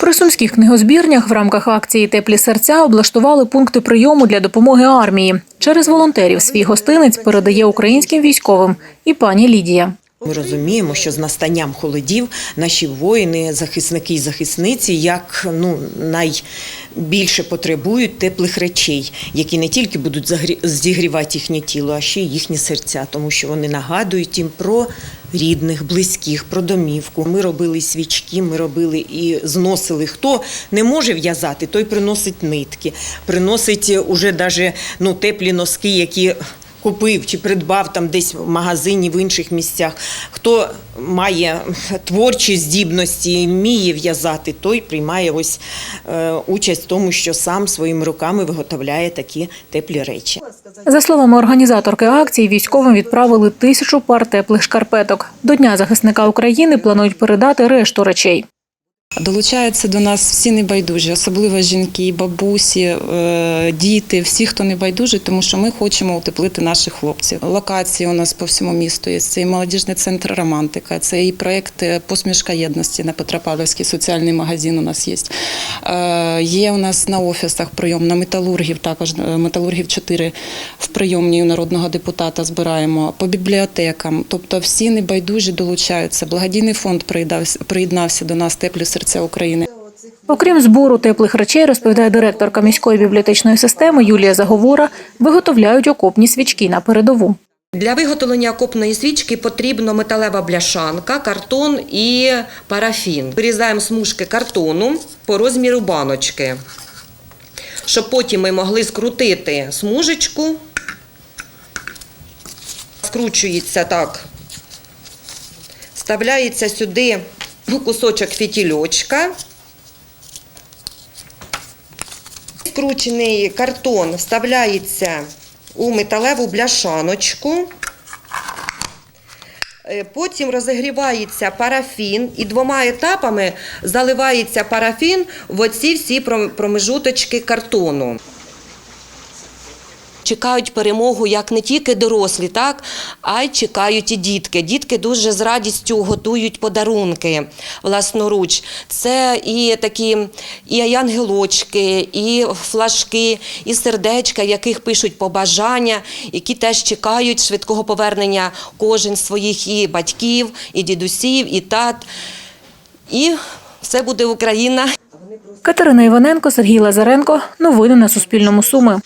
При сумських книгозбірнях в рамках акції Теплі серця облаштували пункти прийому для допомоги армії. Через волонтерів свій гостинець передає українським військовим і пані Лідія. Ми розуміємо, що з настанням холодів наші воїни, захисники і захисниці, як ну найбільше потребують теплих речей, які не тільки будуть зігрівати їхнє тіло, а ще й їхні серця, тому що вони нагадують їм про рідних, близьких, про домівку. Ми робили свічки, ми робили і зносили. Хто не може в'язати, той приносить нитки, приносить уже навіть ну теплі носки, які купив чи придбав там десь в магазині в інших місцях. Хто має творчі здібності, вміє в'язати, той приймає ось е, участь в тому, що сам своїми руками виготовляє такі теплі речі. За словами організаторки акції, військовим відправили тисячу пар теплих шкарпеток. До Дня захисника України планують передати решту речей. Долучаються до нас всі небайдужі, особливо жінки, бабусі, е, діти, всі, хто небайдужий, тому що ми хочемо утеплити наших хлопців. Локації у нас по всьому місту є. Це і молодіжний центр Романтика, це і проєкт е, Посмішка єдності на Петропавлівський соціальний магазин. У нас є. Е, Є у нас на офісах прийом, на металургів також металургів 4 в прийомні у народного депутата збираємо по бібліотекам. Тобто всі небайдужі долучаються. Благодійний фонд приєднався до нас теплі серця України. Окрім збору теплих речей, розповідає директорка міської бібліотечної системи Юлія Заговора, виготовляють окопні свічки на передову. Для виготовлення окопної свічки потрібно металева бляшанка, картон і парафін. Вирізаємо смужки картону по розміру баночки, щоб потім ми могли скрутити смужечку. Скручується так. Вставляється сюди кусочок фітільочка. Скручений картон вставляється у металеву бляшаночку. Е, Потім розігрівається парафін і двома етапами заливається парафін в оці всі промежуточки картону. Чекають перемогу як не тільки дорослі, так, а й чекають і дітки. Дітки дуже з радістю готують подарунки власноруч. Це і такі і ангелочки, і флажки, і сердечка, яких пишуть побажання, які теж чекають швидкого повернення кожен своїх і батьків, і дідусів, і тат. І все буде Україна. Катерина Іваненко, Сергій Лазаренко. Новини на Суспільному Суми.